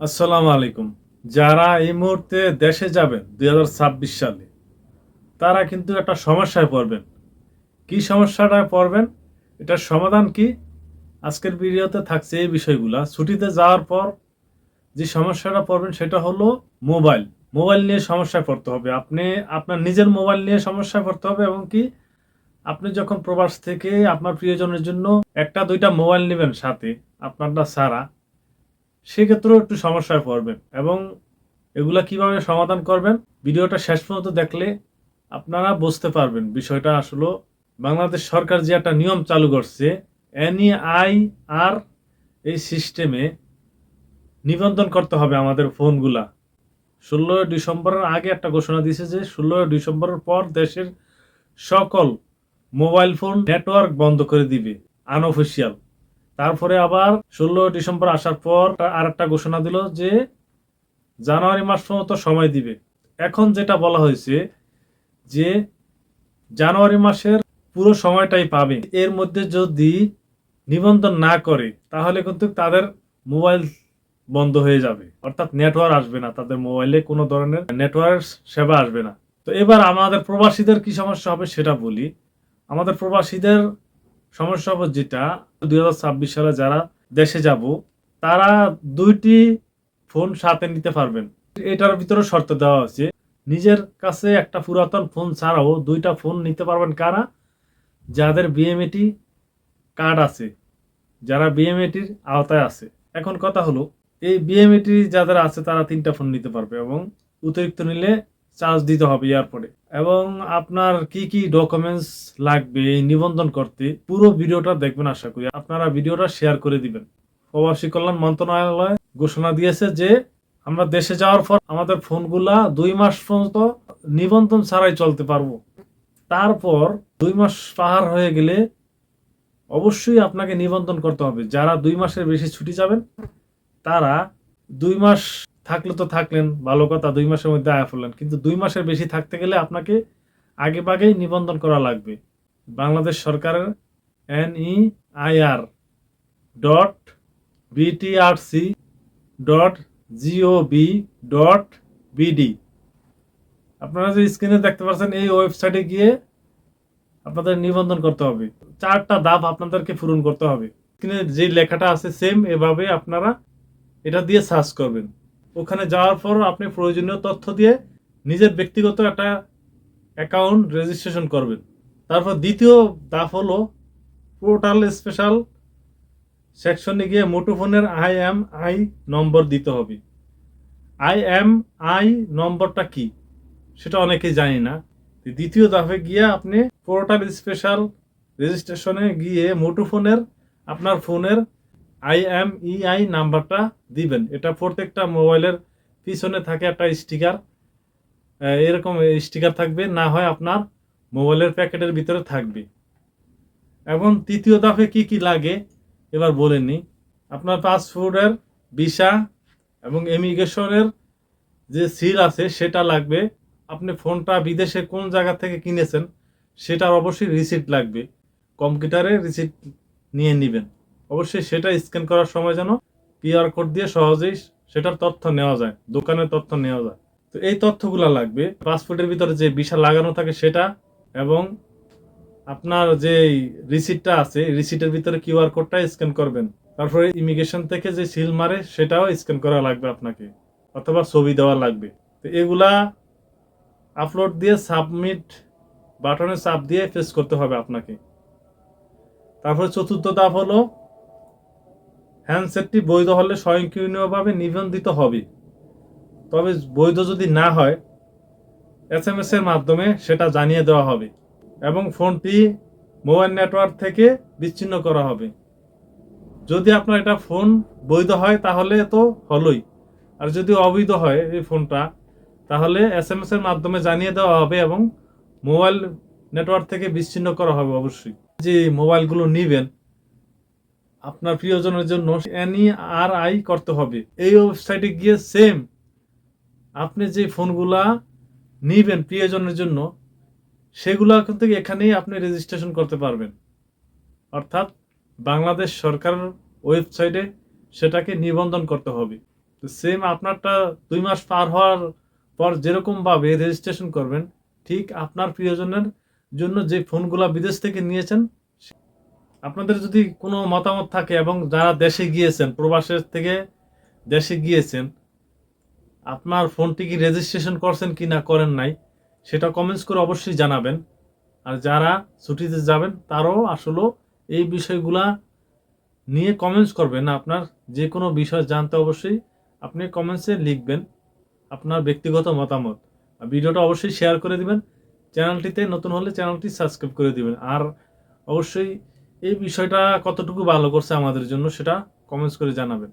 আসসালামু আলাইকুম। যারা এই মুহূর্তে দেশে যাবেন দু হাজার ছাব্বিশ সালে, তারা কিন্তু একটা সমস্যায় পড়বেন। কি সমস্যাটায় পড়বেন? এটার সমাধান কি? আজকের ভিডিওতে থাকছে এই বিষয়গুলা। ছুটিতে যাওয়ার পর যে সমস্যাটা পড়বেন, সেটা হলো মোবাইল। মোবাইল নিয়ে সমস্যায় পড়তে হবে। আপনি, আপনার নিজের মোবাইল নিয়ে সমস্যায় পড়তে হবে এবং কি, আপনি যখন প্রবাস থেকে আপনার প্রিয়জনের জন্য একটা, দুইটা মোবাইল নেবেন সাথে আপনারটা সারা সেক্ষেত্রেও একটু সমস্যায় পড়বেন। এবং এগুলা কীভাবে সমাধান করবেন, ভিডিওটা শেষ পর্যন্ত দেখলে আপনারা বুঝতে পারবেন বিষয়টা আসলে। বাংলাদেশ সরকার যে একটা নিয়ম চালু করছে এনইআই আর এই সিস্টেমে নিবন্ধন করতে হবে আমাদের ফোনগুলা। ষোলোই ডিসেম্বরের আগে একটা ঘোষণা দিয়েছে যে ষোলোই ডিসেম্বরের পর দেশের সকল মোবাইল ফোন নেটওয়ার্ক বন্ধ করে দিবে আনঅফিসিয়াল তারপরে আবার ষোলো ডিসেম্বর আসার পর আর একটা ঘোষণা দিল যে জানুয়ারি মাস পর্যন্ত সময় দিবে। এখন যেটা বলা হয়েছে যে জানুয়ারি মাসের পুরো সময়টাই পাবে। এর মধ্যে যদি নিবন্ধন না করে, তাহলে কিন্তু তাদের মোবাইল বন্ধ হয়ে যাবে। অর্থাৎ নেটওয়ার্ক আসবে না, তাদের মোবাইলে কোনো ধরনের নেটওয়ার্ক সেবা আসবে না। তো এবার আমাদের প্রবাসীদের কি সমস্যা হবে সেটা বলি। আমাদের প্রবাসীদের সমস্যা হবে যেটা দু হাজার ছাব্বিশ সালে যারা দেশে যাব, তারা দুইটি ফোন সাথে নিতে পারবেন। এটার ভিতরে শর্ত দেওয়া হয়েছে, নিজের কাছে একটা পুরাতন ফোন ছাড়াও দুইটা ফোন নিতে পারবেন কারা? যাদের বিএমএটি কার্ড আছে, যারা বিএমএটির আওতায় আছে। এখন কথা হলো, এই বিএমএটি যাদের আছে, তারা তিনটা ফোন নিতে পারবে এবং অতিরিক্ত নিলে চার্জ দিতে হবে এয়ারপোর্টে। এবং আপনার কি কি ডকুমেন্টস লাগবে নিবন্ধন করতে, পুরো ভিডিওটা দেখবেন আশা করি। আপনারা ভিডিওটা শেয়ার করে দিবেন। প্রবাসী কল্যাণ মন্ত্রণালয় ঘোষণা দিয়েছে যে, আমরা দেশে যাওয়ার পর আমাদের ফোনগুলা দুই মাস পর্যন্ত নিবন্ধন ছাড়াই চলতে পারব। তারপর দুই মাস পাহার হয়ে গেলে অবশ্যই আপনাকে নিবন্ধন করতে হবে। যারা দুই মাসের বেশি ছুটি যাবেন, তারা দুই মাস থাকলে তো থাকলেন, ভালো কথা, দুই মাসের মধ্যে আয়া পড়লেন। কিন্তু দুই মাসের বেশি থাকতে গেলে আপনাকে আগে ভাগেই নিবন্ধন করা লাগবে। বাংলাদেশ সরকারের NEIR dot BTRC dot GOB dot BD. আপনারা যে স্ক্রিনে দেখতে পাচ্ছেন, এই ওয়েবসাইটে গিয়ে আপনাদের নিবন্ধন করতে হবে। চারটা ধাপ আপনাদেরকে পূরণ করতে হবে। স্ক্রিনে যে লেখাটা আছে, সেম এভাবে আপনারা এটা দিয়ে সার্চ করবেন। ওখানে যাওয়ার পর আপনি প্রয়োজনীয় তথ্য দিয়ে নিজের ব্যক্তিগত একটা অ্যাকাউন্ট রেজিস্ট্রেশন করবেন। তারপর দ্বিতীয় ধাপ হলো পোর্টাল স্পেশাল সেকশনে গিয়ে মুঠোফোনের আই এম আই নম্বর দিতে হবে। আই এম আই নম্বরটা কি? সেটা অনেকেই জানি না। দ্বিতীয় ধাপে গিয়ে আপনি পোর্টাল স্পেশাল রেজিস্ট্রেশনে গিয়ে মুঠোফোনের, আপনার ফোনের আইএমইআই নাম্বারটা দিবেন। এটা প্রত্যেকটা মোবাইলের পিছনে থাকে একটা স্টিকার। এরকম স্টিকার থাকবে, না হয় আপনার মোবাইলের প্যাকেটের ভিতরে থাকবে। এবং তৃতীয় ধাপে কি কি লাগে, এবার বলে নিই। আপনার পাসপোর্টের ভিসা এবং ইমিগ্রেশনের যে সিল আছে, সেটা লাগবে। আপনি ফোনটা বিদেশে কোন জায়গা থেকে কিনেছেন, সেটার অবশ্যই রিসিপ্ট লাগবে। কম্পিউটারে রিসিপ্ট নিয়ে নেবেন। অবশ্যই সেটা স্ক্যান করার সময় যেন কিউআর কোড দিয়ে সহজেই সেটার তথ্য নেওয়া যায় দোকানের তথ্য নেওয়া যায়। তো এই তথ্যগুলো লাগবে। পাসপোর্টের ভিতরে যে ভিসা লাগানো থাকে সেটা এবং আপনার যে রিসিটটা আছে রিসিটের ভিতরে কিউআর কোডটা স্ক্যান করবেন। তারপরে ইমিগ্রেশন থেকে যে সিল মারে, সেটাও স্ক্যান করা লাগবে আপনাকে, অথবা ছবি দেওয়া লাগবে। তো এগুলা আপলোড দিয়ে সাবমিট বাটনে চাপ দিয়ে ফেস করতে হবে আপনাকে। তারপরে চতুর্থ ধাপ হলো হ্যান্ডসেটটি বৈধ হলে স্বয়ংক্রিয়ভাবে নিবন্ধিত হবে। তবে বৈধ যদি না হয় এস এম এর মাধ্যমে সেটা জানিয়ে দেওয়া হবে এবং ফোনটি মোবাইল নেটওয়ার্ক থেকে বিচ্ছিন্ন করা হবে। যদি আপনার এটা ফোন বৈধ হয়, তাহলে তো হলোই। আর যদি অবৈধ হয় এই ফোনটা, তাহলে এস এম এর মাধ্যমে জানিয়ে দেওয়া হবে এবং মোবাইল নেটওয়ার্ক থেকে বিচ্ছিন্ন করা হবে অবশ্যই। যে মোবাইলগুলো নিবেন আপনার প্রিয়জনের জন্য এনই আর আই করতে হবে। এই ওয়েবসাইটে গিয়ে সেম আপনি যে ফোনগুলা নিবেন প্রিয়জনের জন্য, সেগুলা কিন্তু এখানেই আপনি রেজিস্ট্রেশন করতে পারবেন। অর্থাৎ বাংলাদেশ সরকারের ওয়েবসাইটে সেটাকে নিবন্ধন করতে হবে। তো সেম আপনারটা দুই মাস পার হওয়ার পর যেরকম ভাবে রেজিস্ট্রেশন করবেন, ঠিক আপনার প্রিয়জনের জন্য যে ফোনগুলা বিদেশ থেকে নিয়েছেন আপনাদের যদি কোনো মতামত থাকে এবং যারা দেশে গিয়েছেন, প্রবাসের থেকে দেশে গিয়েছেন, আপনার ফোনটি কি রেজিস্ট্রেশন করছেন কি না করেন নাই, সেটা কমেন্টস করে অবশ্যই জানাবেন। আর যারা ছুটিতে যাবেন, তারাও আসলে এই বিষয়গুলা নিয়ে কমেন্টস করবেন। আপনার যে কোনো বিষয় জানতে অবশ্যই আপনি কমেন্টসে লিখবেন আপনার ব্যক্তিগত মতামত। আর ভিডিওটা অবশ্যই শেয়ার করে দিবেন। চ্যানেলটিতে নতুন হলে চ্যানেলটি সাবস্ক্রাইব করে দিবেন। আর অবশ্যই এই বিষয়টা কতটুকু ভালো করছে আমাদের জন্য সেটা কমেন্টস করে জানাবেন।